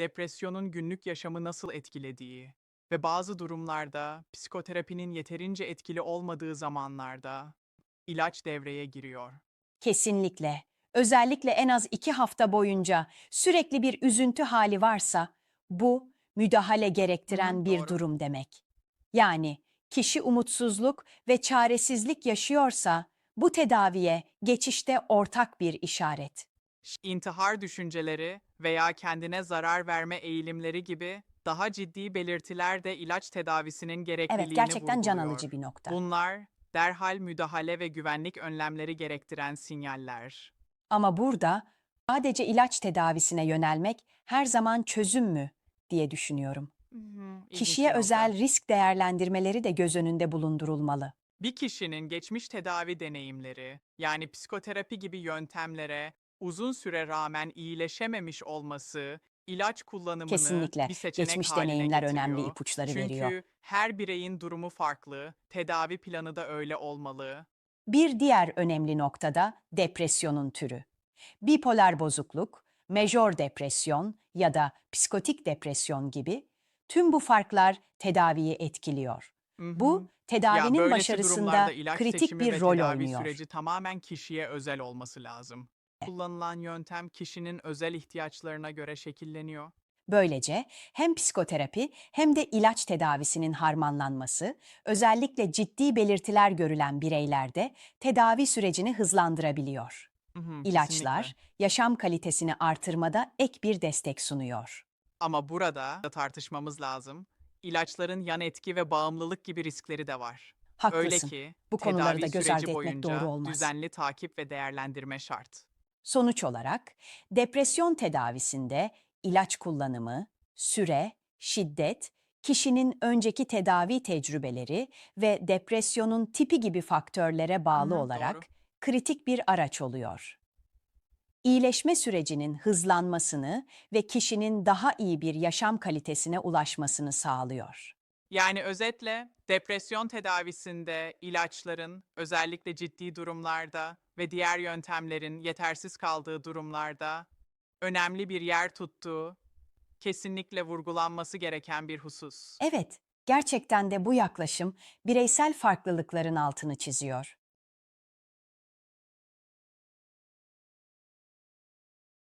depresyonun günlük yaşamı nasıl etkilediği ve bazı durumlarda psikoterapinin yeterince etkili olmadığı zamanlarda ilaç devreye giriyor. Kesinlikle. Özellikle en az iki hafta boyunca sürekli bir üzüntü hali varsa bu müdahale gerektiren Hı, bir doğru. durum demek. Yani kişi umutsuzluk ve çaresizlik yaşıyorsa bu tedaviye geçişte ortak bir işaret. İntihar düşünceleri veya kendine zarar verme eğilimleri gibi daha ciddi belirtiler de ilaç tedavisinin gerekliliğini Evet, gerçekten can vurguluyor. alıcı bir nokta. Bunlar derhal müdahale ve güvenlik önlemleri gerektiren sinyaller. Ama burada sadece ilaç tedavisine yönelmek her zaman çözüm mü diye düşünüyorum. İlginç Kişiye bir nokta. özel risk değerlendirmeleri de göz önünde bulundurulmalı. Bir kişinin geçmiş tedavi deneyimleri, yani psikoterapi gibi yöntemlere uzun süre rağmen iyileşememiş olması, ilaç kullanımını Kesinlikle. bir seçenek Geçmiş haline deneyimler getiriyor. önemli ipuçları Çünkü veriyor. her bireyin durumu farklı, tedavi planı da öyle olmalı. Bir diğer önemli nokta da depresyonun türü. Bipolar bozukluk, majör depresyon ya da psikotik depresyon gibi tüm bu farklar tedaviyi etkiliyor. Bu tedavinin böylesi başarısında durumlarda ilaç kritik seçimi bir rol tedavi oynuyor. süreci tamamen kişiye özel olması lazım. Kullanılan yöntem kişinin özel ihtiyaçlarına göre şekilleniyor. Böylece hem psikoterapi hem de ilaç tedavisinin harmanlanması özellikle ciddi belirtiler görülen bireylerde tedavi sürecini hızlandırabiliyor. Hı hı, İlaçlar kesinlikle. yaşam kalitesini artırmada ek bir destek sunuyor. Ama burada da tartışmamız lazım. İlaçların yan etki ve bağımlılık gibi riskleri de var. Haklısın. Öyle ki Bu konuları tedavi da göz süreci ardı etmek boyunca doğru olmaz. düzenli takip ve değerlendirme şart. Sonuç olarak depresyon tedavisinde ilaç kullanımı, süre, şiddet, kişinin önceki tedavi tecrübeleri ve depresyonun tipi gibi faktörlere bağlı Hı olarak doğru. kritik bir araç oluyor. İyileşme sürecinin hızlanmasını ve kişinin daha iyi bir yaşam kalitesine ulaşmasını sağlıyor. Yani özetle depresyon tedavisinde ilaçların özellikle ciddi durumlarda ve diğer yöntemlerin yetersiz kaldığı durumlarda önemli bir yer tuttuğu kesinlikle vurgulanması gereken bir husus. Evet, gerçekten de bu yaklaşım bireysel farklılıkların altını çiziyor.